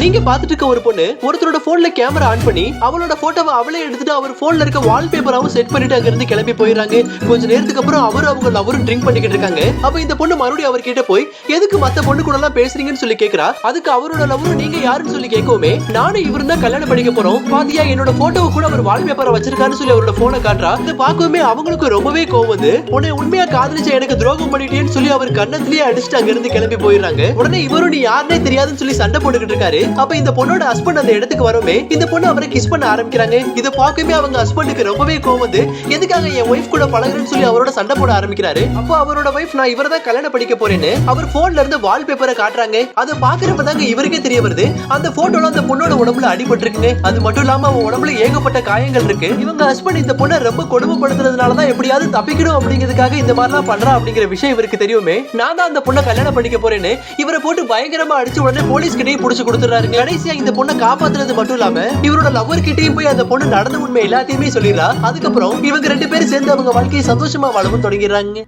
நீங்க பாத்துட்டு இருக்க ஒரு பொண்ணு ஒருத்தரோட போன்ல கேமரா ஆன் பண்ணி அவளோட போட்டோவை அவளே எடுத்துட்டு அவர் போன்ல இருக்க வால்பேப்பராவும் செட் பண்ணிட்டு அங்க இருந்து கிளம்பி போயிடுறாங்க. கொஞ்ச நேரத்துக்கு அப்புறம் அவரும் அவங்க லவரும் ட்ரிங்க் பண்ணிக்கிட்டு இருக்காங்க. அப்ப இந்த பொண்ணு மறுபடியும் அவர்கிட்ட போய் எதுக்கு மத்த பொண்ணு கூட எல்லாம் பேசுறீங்கன்னு சொல்லி கேக்குறா? அதுக்கு அவரோட லவரும் நீங்க யாருன்னு சொல்லி கேட்கவுமே நானும் இவரும் தான் கல்யாணம் பண்ணிக்க போறோம். பாத்தியா என்னோட போட்டோவை கூட அவர் வால்பேப்பரை வச்சிருக்காருன்னு சொல்லி அவரோட போனை காட்டுறா. இதை பார்க்கவுமே அவங்களுக்கு ரொம்பவே கோவம் வந்து உன்னை உண்மையா காதலிச்ச எனக்கு துரோகம் பண்ணிட்டேன்னு சொல்லி அவர் கண்ணத்திலேயே அடிச்சுட்டு அங்க இருந்து கிளம்பி போயிடுறாங்க. உடனே இவரும் நீ யாருன்னே தெரியாதுன்னு சொல்லி சண்டை போட்டுக்கிட்டு இருக்காரு. அப்ப இந்த பொண்ணோட ஹஸ்பண்ட் அந்த இடத்துக்கு வரவே இந்த பொண்ணு அவரை கிஸ் பண்ண ஆரம்பிக்கிறாங்க. இதை பார்க்கவே அவங்க ஹஸ்பண்டுக்கு ரொம்பவே கோவம் வந்து எதுக்காக என் ஒய்ஃப் கூட பழகுறேன்னு சொல்லி அவரோட சண்டை போட ஆரம்பிக்கிறாரு? அப்போ அவரோட ஒய்ஃப் நான் இவரை தான் கல்யாணம் படிக்க போறேன்னு. அவர் போன்ல இருந்து வால்பேப்பரை காட்டுறாங்க. அதை பாக்குறப்ப தாங்க இவருக்கே தெரிய வருது. அந்த போட்டோல அந்த பொண்ணோட உடம்புல அடிபட்டு இருக்குங்க அது மட்டும் இல்லாம அவன் உடம்புல ஏகப்பட்ட காயங்கள் இருக்கு. இவங்க ஹஸ்பண்ட் இந்த பொண்ணை ரொம்ப கொடுமைப்படுத்துறதுனால தான் எப்படியாவது தப்பிக்கணும் அப்படிங்கிறதுக்காக இந்த மாதிரிலாம் பண்றா அப்படிங்கிற விஷயம் இவருக்கு தெரியுமே. நான் தான் அந்த பொண்ணை கல்யாணம் பண்ணிக்க போறேன்னு இவரை போட்டு பயங்கரமா அடிச்சு உடனே போலீஸ் புடிச்சு கொடுத்துறாரு கடைசியா இந்த பொண்ணை காப்பாத்துறது மட்டும் இல்லாம இவரோட லவர் கிட்டயும் போய் அந்த பொண்ணு நடந்த உண்மை எல்லாத்தையுமே சொல்லிடுறா. அதுக்கப்புறம் இவங்க ரெண்டு பேரும் சேர்ந்து அவங்க வாழ்க்கையை சந்தோஷமா வாழவும் தொடங்கிடுறாங்க.